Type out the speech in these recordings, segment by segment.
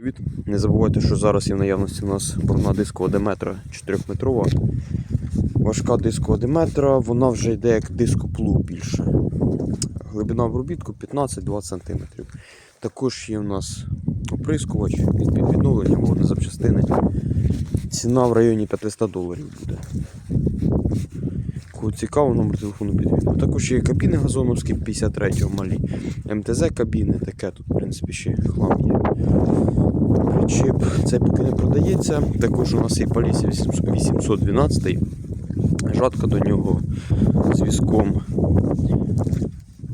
Привіт. Не забувайте, що зараз є в наявності у нас борна дискова Деметра 4-метрова. Важка дискова Деметра, вона вже йде як дископлуг більше. Глибина обробітку 15-20 см. Також є у нас оприскувач від відновлення, водні запчастини. Ціна в районі 500 доларів буде. Цікаво, номер телефону під. Також є кабіни газоновські 53-го малі. МТЗ кабіни, таке тут, в принципі, ще хлам є. Причіп цей поки не продається. Також у нас є Полісся 812. Жатка до нього з візком.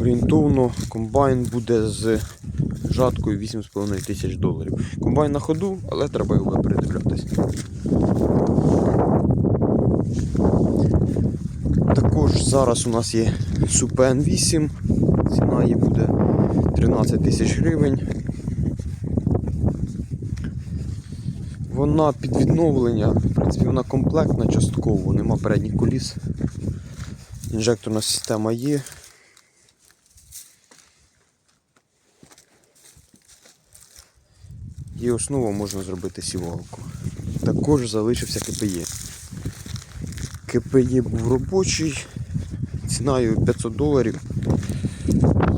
Орієнтовно комбайн буде з жаткою 8,5 тисяч доларів. Комбайн на ходу, але треба його передивлятися. Також зараз у нас є Супен 8. Ціна її буде 13 тисяч гривень. Вона під відновлення, в принципі, вона комплектна частково, нема передніх коліс. Інжекторна система є. І основа можна зробити сівалку. Також залишився КПЄ. КПЄ був робочий, ціною 500 доларів.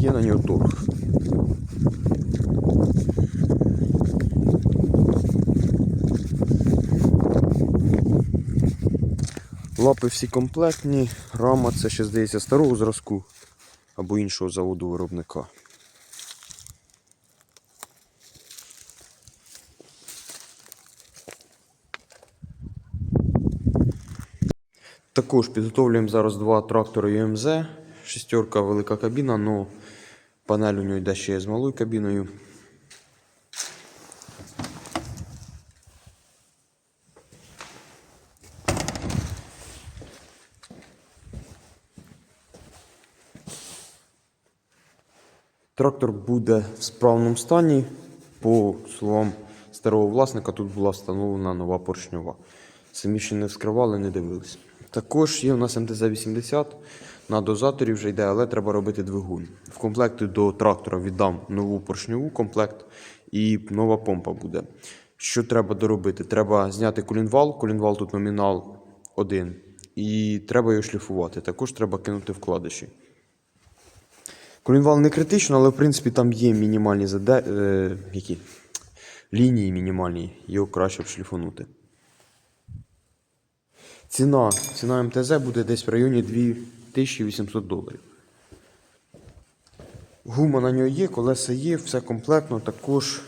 Є на нього торг. Лапи всі комплектні, рама це ще здається старого зразку або іншого заводу виробника. Також підготовлюємо зараз два трактори ЮМЗ. Шестерка велика кабіна, але панель у нього йде ще з малою кабіною. Трактор буде в справному стані. По словам старого власника, тут була встановлена нова поршньова. Самі ще не вскривали, не дивились. Також є у нас МТЗ-80. На дозаторі вже йде, але треба робити двигун. В комплекті до трактора віддам нову поршньову комплект і нова помпа буде. Що треба доробити? Треба зняти колінвал. Колінвал тут номінал 1. І треба його шліфувати. Також треба кинути вкладиші. Колінвал не критично, але в принципі там є мінімальні заде... е, які? лінії мінімальні, його краще шліфанути. Ціна, ціна МТЗ буде десь в районі 2800 доларів. Гума на нього є, колеса є, все комплектно, також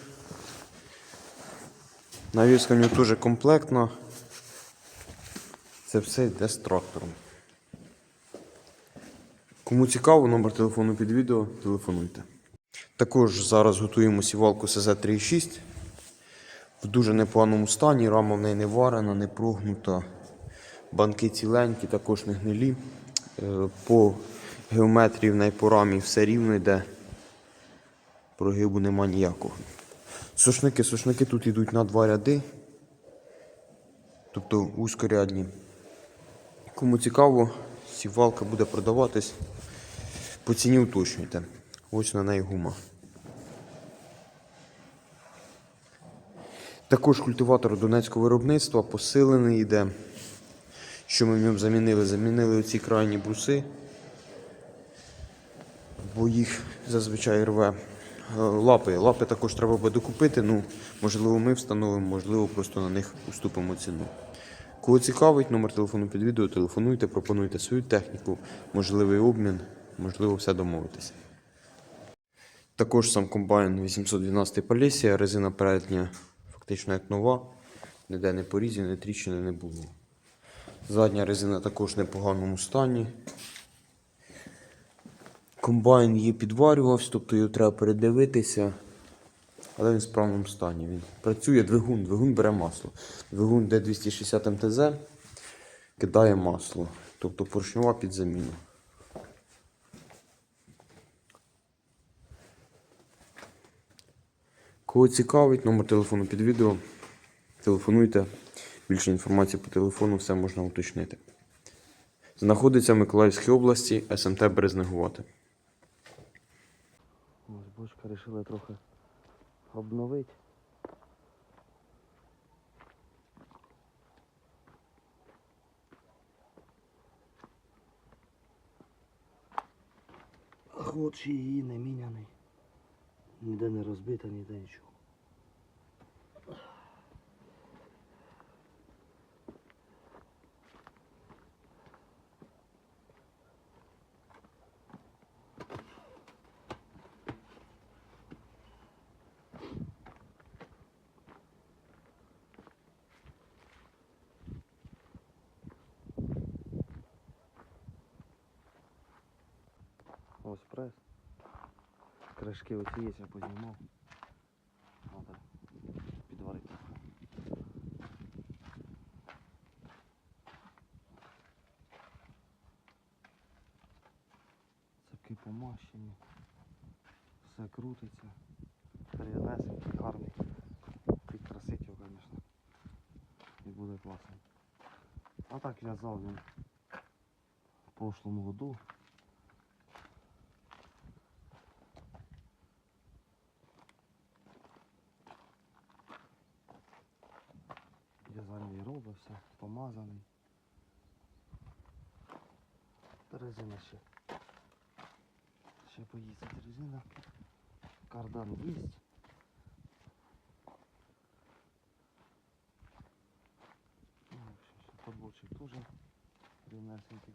навіска в нього теж комплектна. Це все йде з трактором. Кому цікаво, номер телефону під відео, телефонуйте. Також зараз готуємо сівалку СЗ-36 в дуже непоганому стані, рама в неї не варена, не прогнута. Банки ціленькі, також не гнилі. Е, По геометрії в неї по рамі все рівно йде. Прогибу нема ніякого. Сушники, сушники тут йдуть на два ряди. Тобто узкорядні. Кому цікаво, сівалка буде продаватись. По ціні уточнюйте. Ось на неї гума. Також культиватор донецького виробництва посилений йде. Що ми в ньому замінили? Замінили оці крайні бруси, бо їх зазвичай рве. Е, Лапи. Лапи також треба буде докупити. Ну, можливо, ми встановимо, можливо, просто на них уступимо ціну. Кого цікавить, номер телефону під відео, телефонуйте, пропонуйте свою техніку, можливий обмін, можливо, все домовитися. Також сам комбайн 812 Полісія, резина передня фактично як нова, ніде не порізів, не тріщини не було. Задня резина також в непоганому стані. Комбайн її підварювався, тобто його треба передивитися. Але він в справному стані. Він працює двигун, двигун бере масло. Двигун D260 МТЗ кидає масло. Тобто поршньова під заміну. Кого цікавить, номер телефону під відео. Телефонуйте. Більше інформації по телефону все можна уточнити. Знаходиться в Миколаївській області СМТ Березнегувати. Ось бочка вирішила трохи обновити. Хоч її не міняний. Ніде не розбита, ніде нічого. Ось прес. Кришки оці є, я познімав. Надо підварити. Цепки помащені. Все крутиться. Рівнесенький, гарний. Підкрасить його, звісно. І буде класно. А так в'язав він в прошлому году. В'язання все, помазаний. Та резина ще. Ще поїздить резина. Кардан є. Подборчик теж рівнесенький.